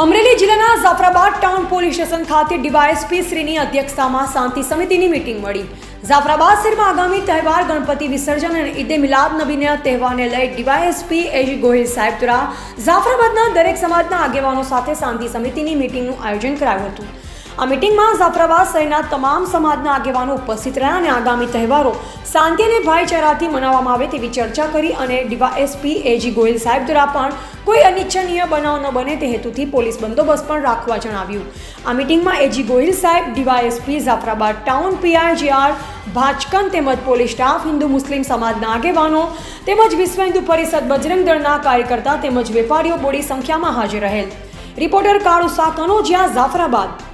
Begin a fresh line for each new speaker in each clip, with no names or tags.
અમરેલી જિલ્લાના Jafrabad town police station ખાતે DYSP શ્રીની અધ્યક્ષતામાં શાંતિ સમિતિની મિટિંગ મળી. જાફરાબાદ શહેરમાં આગામી તહેવાર ગણપતિ વિસર્જન અને ઈદે મિલાદ નબીના તહેવારને લઈ ડીવાયએસપી એજી ગોહિલ સાહેબ દ્વારા જાફરાબાદના દરેક સમાજના આગેવાનો સાથે શાંતિ સમિતિની મિટિંગનું આયોજન કરાયું હતું. આ મીટિંગમાં જાફરાબાદ શહેરના તમામ સમાજના આગેવાનો ઉપસ્થિત રહ્યા અને આગામી તહેવારો શાંતિ અને ભાઈચારાથી મનાવવામાં આવે તેવી ચર્ચા કરી અને ડીવાયએસપી એજી ગોહિલ સાહેબ દ્વારા પણ કોઈ અનિચ્છનીય બનાવ ન બને તે હેતુથી પોલીસ બંદોબસ્ત પણ રાખવા જણાવ્યું. આ મિટિંગમાં એજી ગોહિલ સાહેબ DYSP Jafrabad town PI JR Bhachkan તેમજ પોલીસ સ્ટાફ, હિન્દુ મુસ્લિમ સમાજના આગેવાનો તેમજ વિશ્વ હિન્દુ પરિષદ બજરંગ દળના કાર્યકર્તા તેમજ વેપારીઓ બોડી સંખ્યામાં હાજર રહેલ. રિપોર્ટર કાળુ સાકનો જ્યાં જાફરાબાદ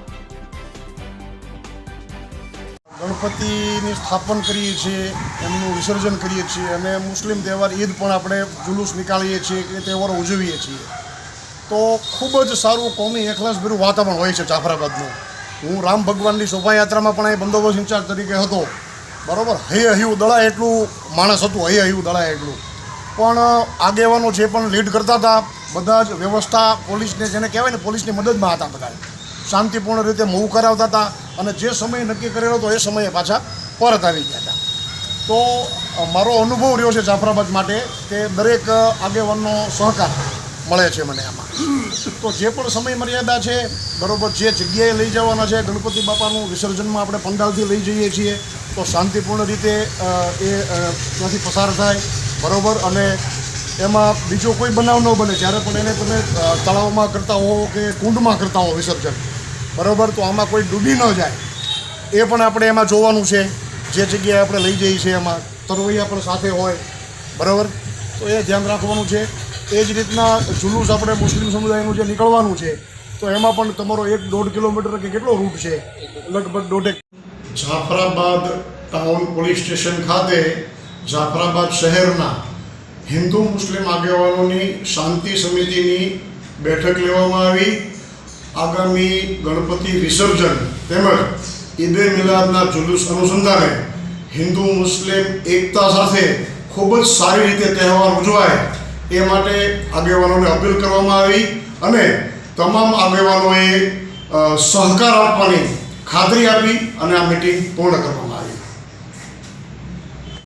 ગણપતિની સ્થાપન કરીએ છીએ, એમનું વિસર્જન કરીએ છીએ અને મુસ્લિમ તહેવાર ઈદ પણ આપણે જુલુસ નીકાળીએ છીએ કે તહેવારો ઉજવીએ છીએ. તો ખૂબ જ સારું કોમી એકલાસભર્યું વાતાવરણ હોય છે જાફરાબાદનું. હું રામ ભગવાનની શોભાયાત્રામાં પણ એ બંદોબસ્ત ઇન્ચાર્જ તરીકે હતો. બરાબર? હૈ હૈયું દળા એટલું માણસ હતું, હૈ હૈયું દળા એટલું. પણ આગેવાનો જે પણ લીડ કરતા હતા, બધા જ વ્યવસ્થા પોલીસને, જેને કહેવાય ને, પોલીસની મદદમાં હતા બધા શાંતિપૂર્ણ રીતે મૂવ કરાવતા હતા અને જે સમય નક્કી કરેલો હતો એ સમયે પાછા પરત આવી ગયા હતા. તો મારો અનુભવ રહ્યો છે જાફરાબાદ માટે કે દરેક આગેવાનનો સહકાર મળે છે મને આમાં. તો જે પણ સમય મર્યાદા છે, બરોબર, જે જગ્યાએ લઈ જવાના છે, ગણપતિ બાપાનું વિસર્જનમાં આપણે પંડાલથી લઈ જઈએ છીએ, તો શાંતિપૂર્ણ રીતે એ ત્યાંથી પસાર થાય, બરોબર, અને એમાં બીજો કોઈ બનાવ ન બને. જ્યારે પણ એને તમે તળાવમાં કરતા હો કે કુંડમાં કરતા હો વિસર્જન બરોબર? તો આમાં કોઈ ડૂબી ન જાય. એ પણ આપણે એમાં જોવાનું છે. જે જગ્યાએ આપણે લઈ જઈએ છીએ એમાં. તરવૈયા પણ સાથે હોય. બરાબર? તો એ ધ્યાન રાખવાનું છે. એ જ રીતના જુલુસ આપણે મુસ્લિમ સમુદાયનું જે નીકળવાનું છે, તો એમાં પણ તમારો એક દોઢ કિલોમીટર કે કેટલો રૂટ છે? લગભગ દોઢેક. જાફરાબાદ ટાઉન પોલીસ સ્ટેશન ખાતે જાફરાબાદ શહેરના હિન્દુ મુસ્લિમ આગેવાનોની શાંતિ સમિતિની બેઠક લેવામાં આવી. આગામી ગણપતિ વિસર્જન તેમજ ઈદે મિલાદના જુલુસ અનુસંધાને હિન્દુ, મુસ્લિમ, એકતા સાથે ખૂબ જ સારી રીતે તહેવાર ઉજવાય એ માટે આગેવાનોને અપીલ કરવામાં આવી અને તમામ આગેવાનોએ સહકાર આપવાની ખાતરી આપી અને આ મિટિંગ પૂર્ણ કરવામાં આવી.